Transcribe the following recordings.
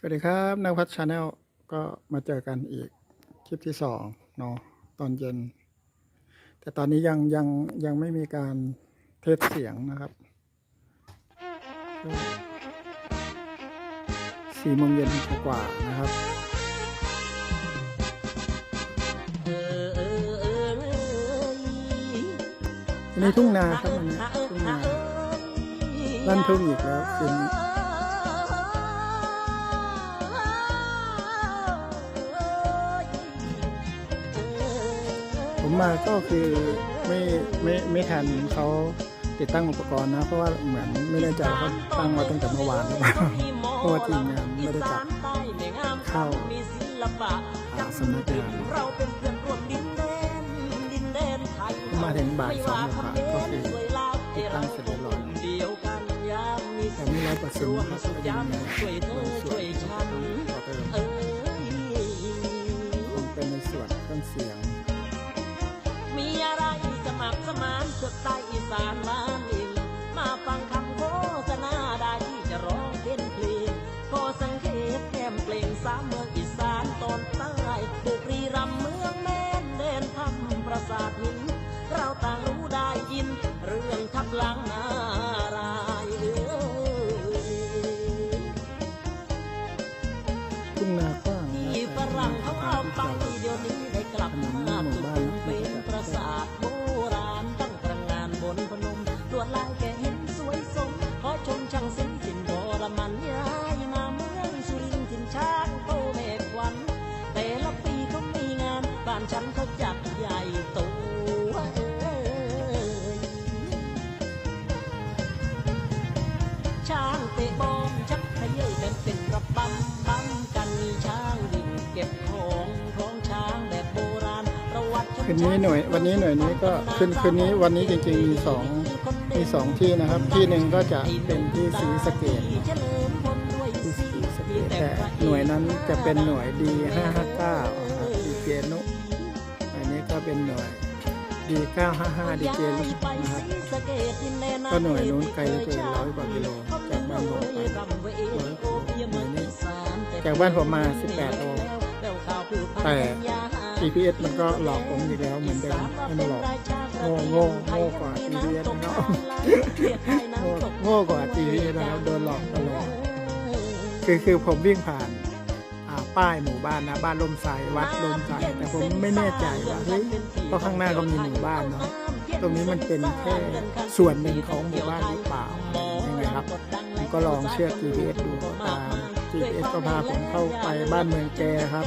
สวัสดีครับนวัดชาแนลก็มาเจอกันอีกคลิปที่สองเนาะตอนเย็น แต่ตอนนี้ยังยังยังไม่มีการเทสเสียงนะครับสี่โมงเย็นกว่านะครับอันทุ่งนาครับอันนี้ทุ่งนาลั่นทุ่งอีกแล้วคืน ผมมาก็คือไม่ไม่ไม่ทันเขาติดตั้งอุปกรณ์นะ เพราะว่าเหมือนไม่แน่ใจว่าเขาตั้งมาตั้งแต่เมื่อวานหรือเปล่าเพราะว่าทีมงานไม่ได้กลับเข้าหาสำนักงานเราเป็นเพื่อนร่วมดินแดนดินแดนไทยมาถึงบ่ายสองกว่าก็คือติดตั้งเสร็จเรียบร้อยเดียวกันยามมีแต่ไม่ร้อยเปอร์เซ็นต์นะครับก็ยังมีช่วยเธบาองส่ช่ววนยฉันต่อเติมเอ้ยคงเป็นในส่วนเครื่องเสียง มีอะไรสมัครสมานสุดใต้อีสานมานินม ฉันเขาจัดใหญ่โตเอ้ยช้างเตะบอลชักขยเยยแบบเป็นระบำบำกันมีช้างวิ่งเก็บของของช้างแบบโบราณประวัติคืนนี้หน่วยวันนี้หน่วยนี้ก็คืนคืนนี้วันนี้จริงๆมีสองมีสองที่นะครับ ที่หนึ่งก็จะเป็นที่ศรีสะเกดที่ศสีรีสะเกดแต่หน่วยนั้นจะเป็นหน่วยดี559ครับดีเจนุ เป็นหน่วยดี955 ดีเจลุกนะครับก็หน่วยนู้นไกลเลือเกินร้อยกว่ากิโลจากบ้านผมไปร้ยกว่ากิโลหน่วยนี้จากบ้านผมมา 18โลแต่ GPS มันก็หลอกผมอีกแล้วเหมือนเดิมให้มันหลอกโง่โง่โง่กว่า GPS นะครับโง่โง่กว่า GPS นะครับโดนหลอกตลอดคือคือผมวิ่งผ่าน ป้ายหมู่บ้านนะบ้านลมไทรวัดลมไทรแต่ผมไม่แน่ใจว่าเฮ้ยเพราะข้างหน้าก็มีหมู่บ้านเนาะตรงนี้มันเป็นแค่ส่วนหนึ่งของหมู่บ้านหรือเปล่ายังไงครับผมก็ลองเชื่อ GPS ดูตาม GPS ก็พาผมเข้าไปบ้านเมืองแกครับ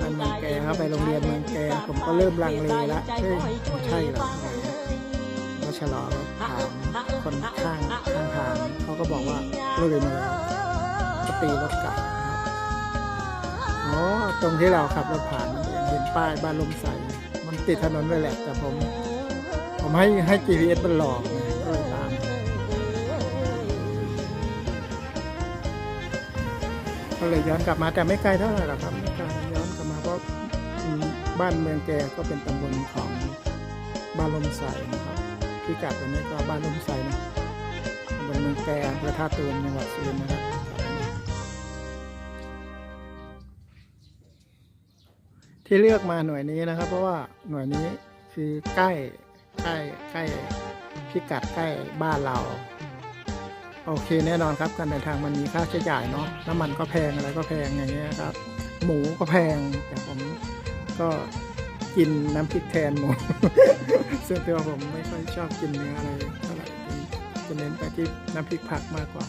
บ้านเมืองแกครับไปโรงเรียนเมืองแกผมก็เริ่มลังเลละเฮ้ยใช่เหรอก็ชะลอรถถามคนข้างข้างทางเขาก็บอกว่าเลยมาแล้วก็ตีรถกลับ อ๋อ ตรงที่เราขับรถผ่านเห็นป้ายบ้านลมใส มันติดถนนไปแหละ แต่ผม ผมให้ให้ GPS มันหลอกไงก็เลยตามก็เลยย้อนกลับมาแต่ไม่ไกลเท่าไหร่หรอกครับไม่ไกลย้อนกลับมาเพราะบ้านเมืองแกก็เป็นตำบลของบ้านลมใสนะครับพิกัดตัวนี้ก็บ้านลมใสนะตำบลเมืองแกอำเภอท่าตูมจังหวัดสุรินทร์นะครับ ที่เลือกมาหน่วยนี้นะครับ เพราะว่าหน่วยนี้คือใกล้ใกล้ใกล้พิกัดใกล้บ้านเรา โอเคแน่นอนครับการเดินทางมันมีค่าใช้จ่ายเนาะน้ำมันก็แพงอะไรก็แพงอย่างเงี้ยครับ หมูก็แพงแต่ผมก็กินน้ำพริกแทนหมูส่วนตัวผมไม่ค่อยชอบกินเนื้ออะไรเท่าไหร่จะเน้นไปที่น้ำพริกผักมากกว่า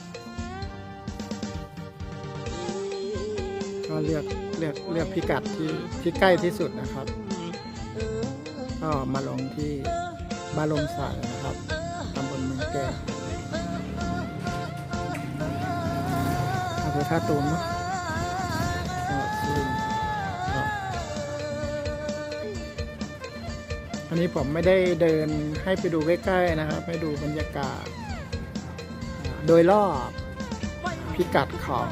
ก็เลือกเลือกเลือกพิกัดที่ที่ใกล้ที่สุดนะครับ ก็มาลงที่บ้านลมสายนะครับตำบลเมืองแก่อำเภอท่าตูมเนาะอันนี้ผมไม่ได้เดินให้ไปดูใกล้ๆนะครับ ให้ดูบรรยากาศ โดยรอบพิกัดของ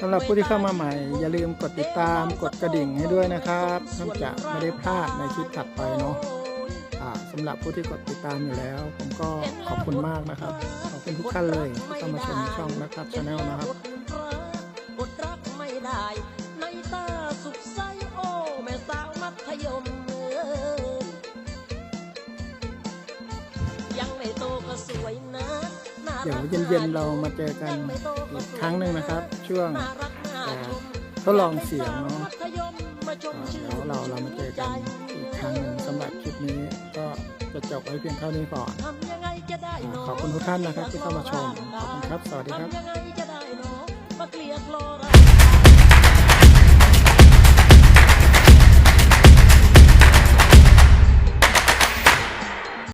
สำหรับผู้ที่เข้ามาใหม่ อย่าลืมกดติดตามกดกระดิ่งให้ด้วยนะครับเพื่อจะไม่ได้พลาดในคลิปถัดไปเนาะสำหรับผู้ที่กดติดตามอยู่แล้ว ผมก็ขอบคุณมากนะครับ ขอบคุณทุกท่านเลยที่เข้ามาชมช่องนะครับชาแนลนะครับ เดี๋ยวเย็นๆเรามาเจอกันอีกครั้งหนึ่งนะครับ ช่วงทดลองเสียงเนาะมัธยมมาชมอ่าชื่เดี๋ยวเราเรามาเจอกันอีกครั้งหนึ่งสำหรับคลิปนี้ก็จะจบไว้เพียงเท่านี้ก่อน ขอบคุณทุกท่านนะครับที่เข้ามาชม ขอบคุณครับ สวัสดีครับ